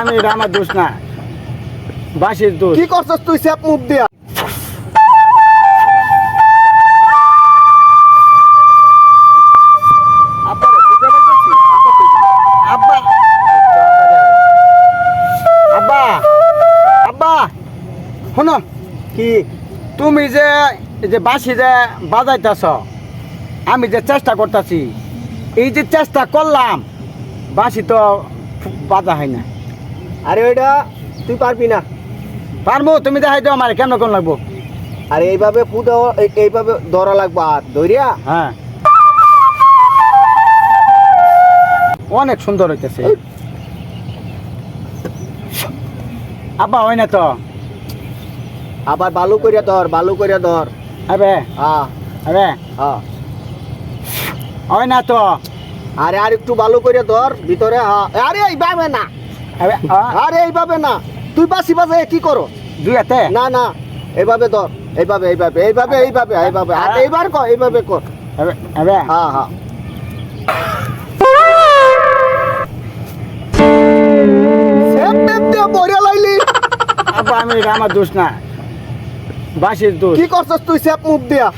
আমি এটা আমার দোষ না। বাসির দোষ। কি করছস তুই স্যাপ মুখ দিয়া? শোনো কি তুমি যে এই যে বাঁশি যে বাজাইতেছ আমি যে চেষ্টা করতেছি এই যে চেষ্টা করলাম বাঁশি তো বাজা হয় না। আরে ওইটা তুই পারবি না। পারব তুমি দেখাই দাও আমার কেমন কোন লাগবো? আর এইভাবে পুদো এইভাবে ধরা লাগবে হাত ধরিয়া? হ্যাঁ। অনেক সুন্দর হইতেছে। আব্বা হয় না তো? আবার বালু করিয়া ধর বালু করিয়া ধর। আবে। হ্যাঁ। আবে। হ্যাঁ। হয় না তো? আরে আর একটু বালু করিয়া ধর ভিতরে হ্যাঁ। আরে এইভাবে না। আরে এইভাবে না। তুই বাসি বাজে কি করো? দুই হাতে? না না এইভাবে ধর এইভাবে এইভাবে এইভাবে এইভাবে এইভাবে আর এইবার কর এইভাবে কর। আবে হ্যাঁ হ্যাঁ। আমি আমার দোষ না। বাসির দোষ। কি করছস তুই স্যাপ মুখ দিয়া?